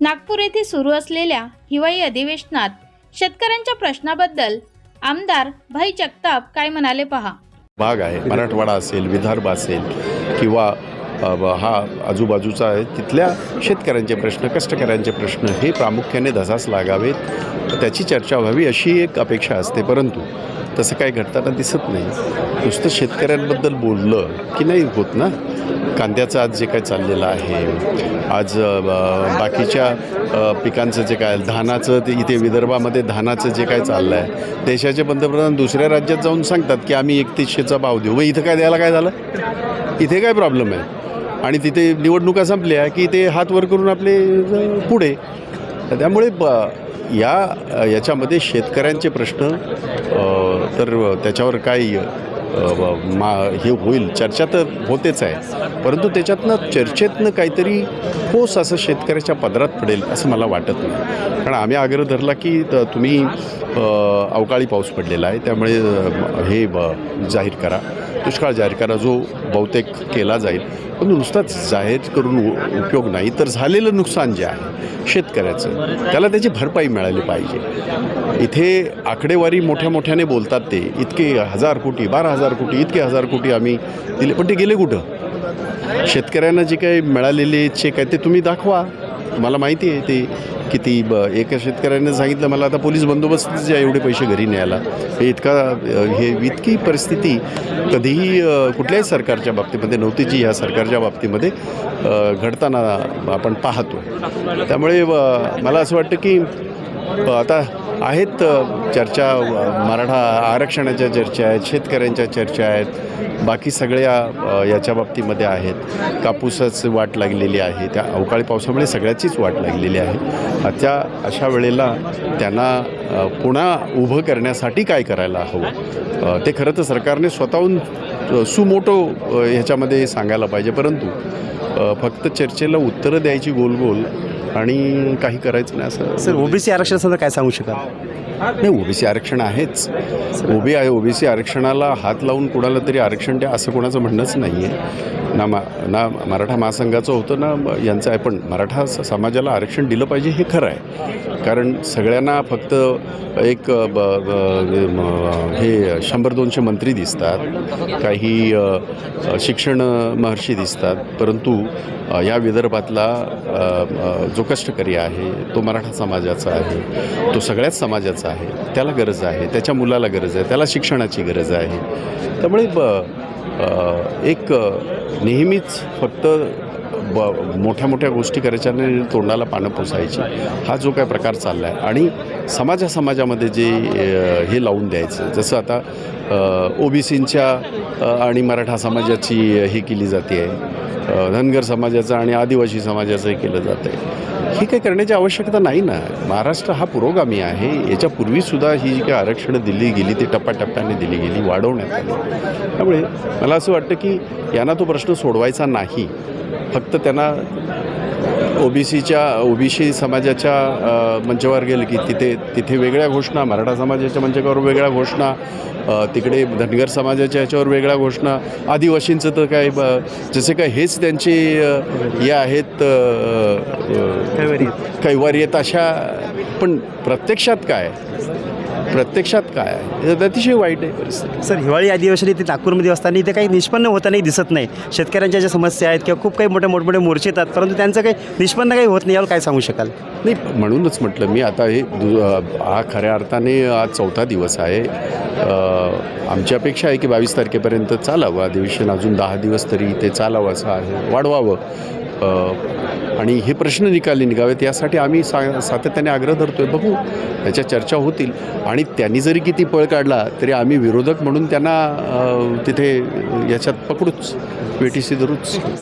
नागपूर येथे सुरू असलेल्या हिवाळी अधिवेशनात शेतकऱ्यांच्या प्रश्नाबद्दल आमदार भाई जगताप काय म्हणाले पहा? भाग आहे मराठवाडा असेल विदर्भ असेल किंवा हा आजूबाजूचा आहे तिथल्या शेतकऱ्यांचे प्रश्न कष्टकऱ्यांचे प्रश्न हे प्रामुख्याने धसास लागावेत. त्याची चर्चा व्हावी अशी एक अपेक्षा असते परंतु तसं काही घडताना दिसत नाही. नुसतं शेतकऱ्यांबद्दल बोललं की नाही होत ना? कांद्याचं आज जे काय चाललेलं आहे आज ब- बाकीच्या पिकांचं जे काय धानाचं ते इथे विदर्भामध्ये धानाचं जे काय चाललं आहे देशाचे पंतप्रधान दुसऱ्या राज्यात जाऊन सांगतात की आम्ही एकतीसशेचा भाव देऊ. मग इथं काय द्यायला काय झालं? इथे काय प्रॉब्लेम आहे? आणि तिथे निवडणुका संपल्या की ते हात वर करून आपले पुढे. तर त्यामुळे ब या याच्यामध्ये शेतकऱ्यांचे प्रश्न तर त्याच्यावर काय मा हे होईल. चर्चा तर होतेच आहे. परंतु त्याच्यातनं चर्चेतनं काहीतरी ठोस असं शेतकऱ्याच्या पदरात पडेल असं मला वाटत नाही. कारण आम्ही आग्रह धरला की तुम्ही अवकाळी पाऊस पडलेला आहे. त्यामुळे हे ब जाहीर करा. दुष्काळ जाहीर करा जो बहुतेक केला जाईल. पण नुसताच जाहीर करून उ- उपयोग नाही तर झालेलं नुकसान जे आहे शेतकऱ्याचं त्याला त्याची भरपाई मिळाली पाहिजे. इथे आकडेवारी मोठ्या मोठ्याने बोलतात ते इतके हजार कोटी बारा हजार कोटी इतके हजार कोटी आम्ही दिले पण ते गेले कुठं? शेतकऱ्यांना जे काही मिळालेले चेक आहे ते तुम्ही दाखवा. मला माहिती आहे ते किती ब एका शेतकऱ्याने सांगितलं मला आता पोलीस बंदोबस्तचे एवढे पैसे घरी न्यायला. हे इतका हे इतकी परिस्थिती कधीही कुठल्याही सरकारच्या बाबतीमध्ये नव्हती जी ह्या सरकारच्या बाबतीमध्ये घडताना आपण पाहतो. त्यामुळे मला असं वाटतं की आता आहेत चर्चा मराठा आरक्षणाच्या चर्चा आहेत शेतकऱ्यांच्या चर्चा आहेत बाकी सगळ्या याच्या बाबतीमध्ये आहेत. कापूसच वाट लागलेली आहे. त्या अवकाळी पावसामुळे सगळ्याचीच वाट लागलेली आहे. त्या अशा वेळेला त्यांना पुन्हा उभं करण्यासाठी काय करायला हवं? ते खरं तर सरकारने स्वतःहून सुमोटो ह्याच्यामध्ये सांगायला पाहिजे. परंतु फक्त चर्चेला उत्तरं द्यायची गोल गोल आणि काही करायचं नाही असं सर ओबीसी आरक्षणासंदर्भात काय सांगू शकाल? नाही ओबीसी आरक्षण आहेच. ओबी आहे ओबीसी आरक्षणाला हात लावून कोणाला तरी आरक्षण द्या असं कोणाचं म्हणणंच नाही आहे ना मा ना मराठा महासंघाचं होतं ना यांचं आहे. पण मराठा स- समाजाला आरक्षण दिलं पाहिजे हे खरं आहे. कारण सगळ्यांना फक्त एक ब, ब, म- हे शंभर दोनशे मंत्री दिसतात. काही शिक्षण महर्षी दिसतात. परंतु या विदर्भातला जो कष्टकरी आहे तो मराठा समाजाचा आहे तो सगळ्याच समाजाचा आहे. त्याला गरज आहे. त्याच्या मुलाला गरज आहे. त्याला शिक्षणाची गरज आहे. त्यामुळे ब एक नेहमीच फक्त ब मोठ्या मोठ्या गोष्टी करायच्या आणि तोंडाला पानं पुसायची. हा जो काय प्रकार चालला आहे आणि समाजा समाजामध्ये जे हे लावून द्यायचं. जसं आता ओ बी सींच्या आणि मराठा समाजाची हे केली जाते. आहे धनगर समाजाचं आणि आदिवासी समाजाचंही केलं जातं आहे ही काही करण्याची आवश्यकता नाही ना. महाराष्ट्र हा पुरोगामी आहे. याच्यापूर्वीसुद्धा ही जी काही आरक्षणं दिली गेली ती टप्प्याटप्प्याने दिली गेली वाढवण्यात आली. त्यामुळे मला असं वाटतं की यांना तो प्रश्न सोडवायचा नाही. फक्त त्यांना ओबीसीच्या ओबीसी समाजाच्या अ, मंचावर गेलं की तिथे तिथे वेगळ्या घोषणा मराठा समाजाच्या मंचावर वेगळ्या घोषणा तिकडे धनगर समाजाच्या ह्याच्यावर वेगळ्या घोषणा आदिवासींचं तर काय ब जसे काय हेच त्यांचे हे आहेत कैवारी आहेत अशा पण प्रत्यक्षात काय? प्रत्यक्षात काय आहे? हे अतिशय वाईट आहे परिस्थिती. सर हिवाळी अधिवेशन इथे नागपूरमध्ये असताना इथे काही निष्पन्न होतानाही दिसत नाही. शेतकऱ्यांच्या ज्या समस्या आहेत किंवा खूप काही मोठे मोठमोठे मोर्चे येतात परंतु त्यांचं काही निष्पन्न काही होत नाही यावर काय सांगू शकाल? नाही म्हणूनच म्हटलं मी आता हे हा खऱ्या अर्थाने आज चौथा दिवस आहे. आमची अपेक्षा आहे की बावीस तारखेपर्यंत चालावं. अधिवेशन अजून दहा दिवस तरी ते चालावं असं आहे वाढवावं. आणि हे प्रश्न निकाली निघावेत यासाठी आम्ही सा सातत्याने आग्रह धरतोय. बघू त्याच्या चर्चा होतील. आणि त्यांनी जरी किती पळ काढला तरी आम्ही विरोधक म्हणून त्यांना तिथे याच्यात पकडूच वेटीसी धरूच.